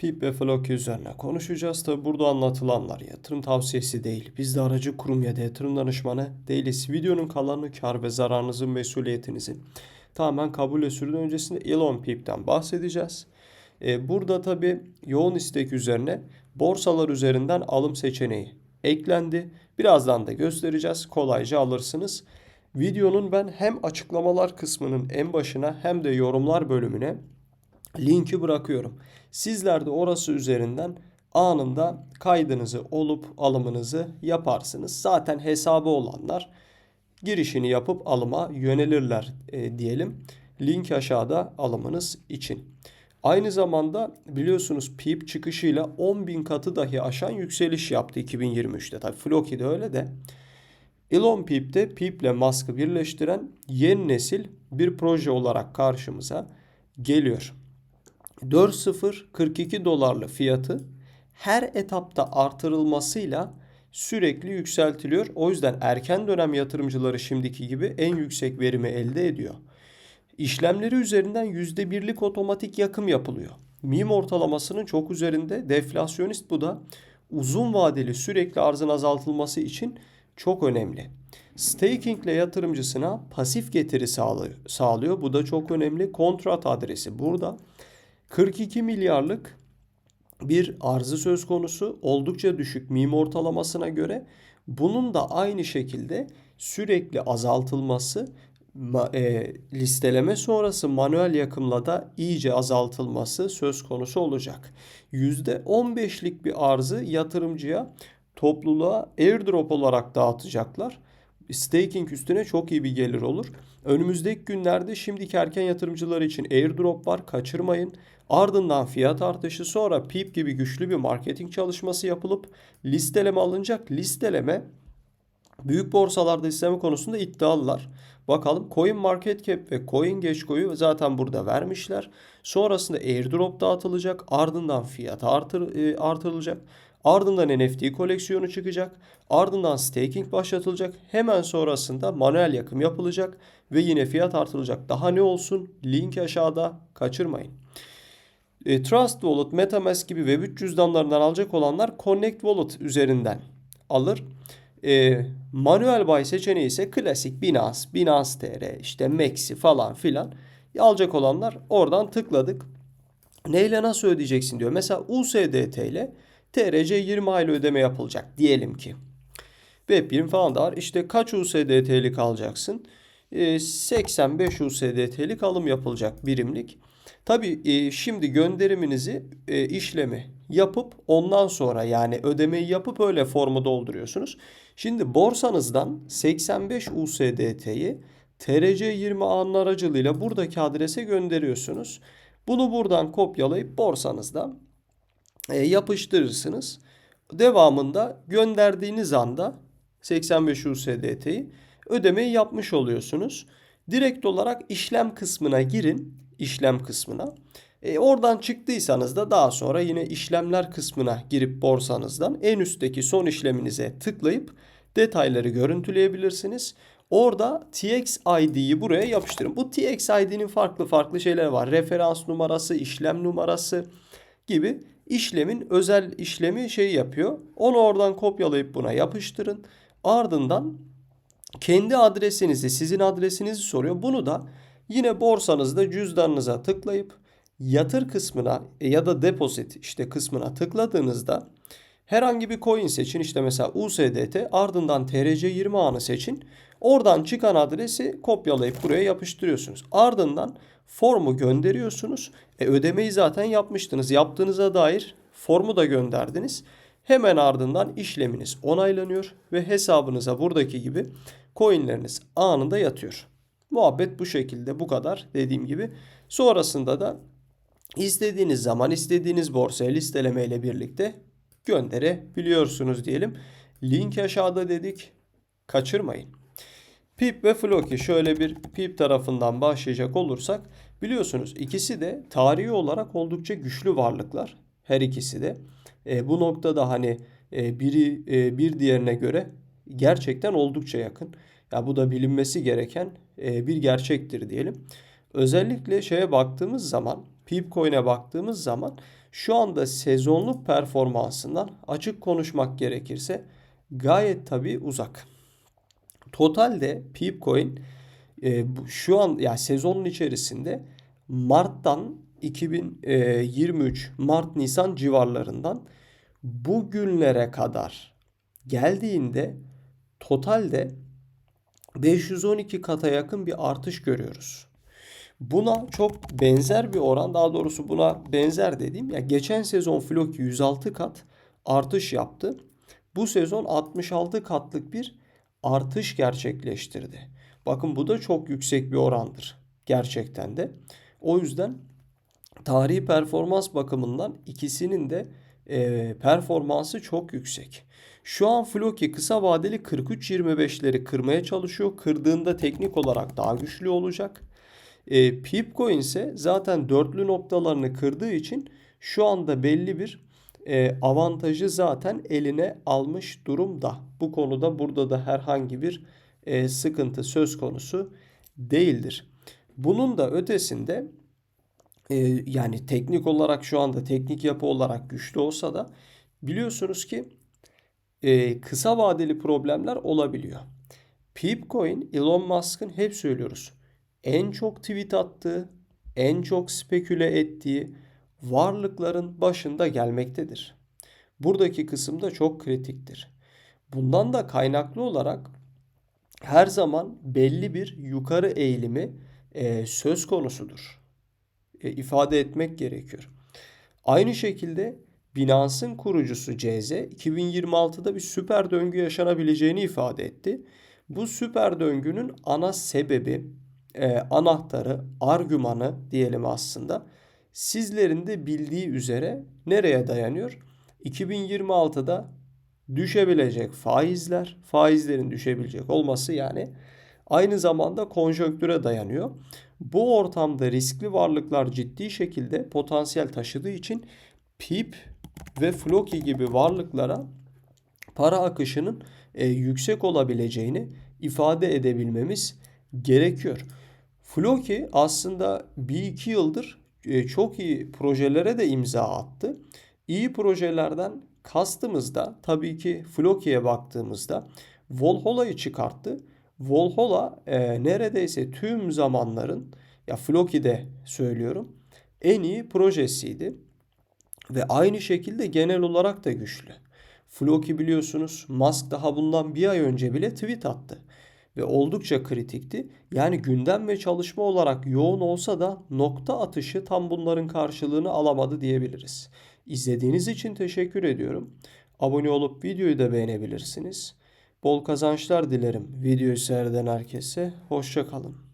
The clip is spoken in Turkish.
PIP ve Floki üzerine konuşacağız. Tabi burada anlatılanlar yatırım tavsiyesi değil. Biz de aracı kurum ya da yatırım danışmanı değiliz. Videonun kalanı kar ve zararınızın mesuliyetinizin tamamen kabul usulü öncesinde Elon PIP'ten bahsedeceğiz. Ee, burada tabi yoğun istek üzerine borsalar üzerinden alım seçeneği eklendi. Birazdan da göstereceğiz. Kolayca alırsınız. Videonun ben hem açıklamalar kısmının en başına hem de yorumlar bölümüne linki bırakıyorum. Sizler de orası üzerinden anında kaydınızı olup alımınızı yaparsınız. Zaten hesabı olanlar girişini yapıp alıma yönelirler e, diyelim. Link aşağıda alımınız için. Aynı zamanda biliyorsunuz PIP çıkışıyla 10.000 katı dahi aşan yükseliş yaptı 2023'te. Tabii Floki de öyle de. Elon Pip'te Pip ile Musk'ı birleştiren yeni nesil bir proje olarak karşımıza geliyor. 4.0 42 dolarlı fiyatı her etapta artırılmasıyla sürekli yükseltiliyor. O yüzden erken dönem yatırımcıları şimdiki gibi en yüksek verimi elde ediyor. İşlemleri üzerinden %1'lik otomatik yakım yapılıyor. MIM ortalamasının çok üzerinde deflasyonist bu da uzun vadeli sürekli arzın azaltılması için çok önemli. Staking ile yatırımcısına pasif getiri sağlıyor. Bu da çok önemli. Kontrat adresi burada. 42 milyarlık bir arzı söz konusu. Oldukça düşük mim ortalamasına göre. Bunun da aynı şekilde sürekli azaltılması e, listeleme sonrası manuel yakımla da iyice azaltılması söz konusu olacak. %15'lik bir arzı yatırımcıya topluluğa airdrop olarak dağıtacaklar. Staking üstüne çok iyi bir gelir olur. Önümüzdeki günlerde şimdiki erken yatırımcılar için airdrop var kaçırmayın. Ardından fiyat artışı sonra PIP gibi güçlü bir marketing çalışması yapılıp listeleme alınacak. Listeleme büyük borsalarda listeme konusunda iddialılar. Bakalım Coin Market Cap ve Coin Gecko'yu zaten burada vermişler. Sonrasında airdrop dağıtılacak. Ardından fiyat artır, e, artırılacak. Ardından NFT koleksiyonu çıkacak. Ardından staking başlatılacak. Hemen sonrasında manuel yakım yapılacak ve yine fiyat artırılacak. Daha ne olsun? Link aşağıda kaçırmayın. E, Trust Wallet, MetaMask gibi Web3 cüzdanlarından alacak olanlar Connect Wallet üzerinden alır. E, manuel buy seçeneği ise klasik Binance, Binance TR, işte Maxi falan filan alacak olanlar oradan tıkladık. Neyle nasıl ödeyeceksin diyor. Mesela USDT ile TRC 20 aylık ödeme yapılacak diyelim ki. Web20 falan da var. İşte kaç USDT'lik alacaksın? E, 85 USDT'lik alım yapılacak birimlik. Tabi e, şimdi gönderiminizi e, işlemi yapıp ondan sonra yani ödemeyi yapıp öyle formu dolduruyorsunuz. Şimdi borsanızdan 85 USDT'yi TRC20 ağının aracılığıyla buradaki adrese gönderiyorsunuz. Bunu buradan kopyalayıp borsanızda e, yapıştırırsınız. Devamında gönderdiğiniz anda 85 USDT'yi ödemeyi yapmış oluyorsunuz. Direkt olarak işlem kısmına girin. İşlem kısmına. E, oradan çıktıysanız da daha sonra yine işlemler kısmına girip borsanızdan en üstteki son işleminize tıklayıp detayları görüntüleyebilirsiniz. Orada TX ID'yi buraya yapıştırın. Bu TX ID'nin farklı farklı şeyler var. Referans numarası, işlem numarası gibi işlemin özel işlemi şey yapıyor. Onu oradan kopyalayıp buna yapıştırın. Ardından kendi adresinizi, sizin adresinizi soruyor. Bunu da yine borsanızda cüzdanınıza tıklayıp yatır kısmına e, ya da deposit işte kısmına tıkladığınızda herhangi bir coin seçin. İşte mesela USDT ardından TRC20 ağını seçin. Oradan çıkan adresi kopyalayıp buraya yapıştırıyorsunuz. Ardından formu gönderiyorsunuz. E, ödemeyi zaten yapmıştınız. Yaptığınıza dair formu da gönderdiniz. Hemen ardından işleminiz onaylanıyor ve hesabınıza buradaki gibi coinleriniz anında yatıyor. Muhabbet bu şekilde bu kadar dediğim gibi. Sonrasında da istediğiniz zaman istediğiniz borsaya listeleme ile birlikte gönderebiliyorsunuz diyelim. Link aşağıda dedik. Kaçırmayın. Pip ve Floki şöyle bir Pip tarafından başlayacak olursak biliyorsunuz ikisi de tarihi olarak oldukça güçlü varlıklar. Her ikisi de. E, bu noktada hani e, biri e, bir diğerine göre gerçekten oldukça yakın. Ya bu da bilinmesi gereken e, bir gerçektir diyelim. Özellikle şeye baktığımız zaman, Pipcoin'e baktığımız zaman şu anda sezonluk performansından açık konuşmak gerekirse gayet tabii uzak. Totalde Peepcoin e, şu an yani sezonun içerisinde Mart'tan 2023 Mart Nisan civarlarından bugünlere kadar geldiğinde totalde 512 kata yakın bir artış görüyoruz. Buna çok benzer bir oran daha doğrusu buna benzer dediğim ya geçen sezon Floki 106 kat artış yaptı. Bu sezon 66 katlık bir artış gerçekleştirdi. Bakın bu da çok yüksek bir orandır gerçekten de. O yüzden tarihi performans bakımından ikisinin de e, performansı çok yüksek. Şu an Floki kısa vadeli 43.25'leri kırmaya çalışıyor. Kırdığında teknik olarak daha güçlü olacak. E, Pipcoin ise zaten dörtlü noktalarını kırdığı için şu anda belli bir e, avantajı zaten eline almış durumda. Bu konuda burada da herhangi bir e, sıkıntı söz konusu değildir. Bunun da ötesinde e, yani teknik olarak şu anda teknik yapı olarak güçlü olsa da biliyorsunuz ki e, kısa vadeli problemler olabiliyor. Pipcoin Elon Musk'ın hep söylüyoruz. En çok tweet attığı, en çok speküle ettiği varlıkların başında gelmektedir. Buradaki kısım da çok kritiktir. Bundan da kaynaklı olarak her zaman belli bir yukarı eğilimi e, söz konusudur. E, ifade etmek gerekiyor. Aynı şekilde Binance'ın kurucusu CZ 2026'da bir süper döngü yaşanabileceğini ifade etti. Bu süper döngünün ana sebebi, e, anahtarı, argümanı diyelim aslında sizlerin de bildiği üzere nereye dayanıyor? 2026'da düşebilecek faizler, faizlerin düşebilecek olması yani aynı zamanda konjonktüre dayanıyor. Bu ortamda riskli varlıklar ciddi şekilde potansiyel taşıdığı için PIP ve Floki gibi varlıklara para akışının e, yüksek olabileceğini ifade edebilmemiz gerekiyor. Floki aslında bir iki yıldır e, çok iyi projelere de imza attı. İyi projelerden kastımızda tabii ki Floki'ye baktığımızda Volhola'yı çıkarttı. Volhola e, neredeyse tüm zamanların ya Floki'de söylüyorum en iyi projesiydi. Ve aynı şekilde genel olarak da güçlü. Floki biliyorsunuz Musk daha bundan bir ay önce bile tweet attı. Ve oldukça kritikti. Yani gündem ve çalışma olarak yoğun olsa da nokta atışı tam bunların karşılığını alamadı diyebiliriz. İzlediğiniz için teşekkür ediyorum. Abone olup videoyu da beğenebilirsiniz. Bol kazançlar dilerim videoyu seyreden herkese. Hoşçakalın.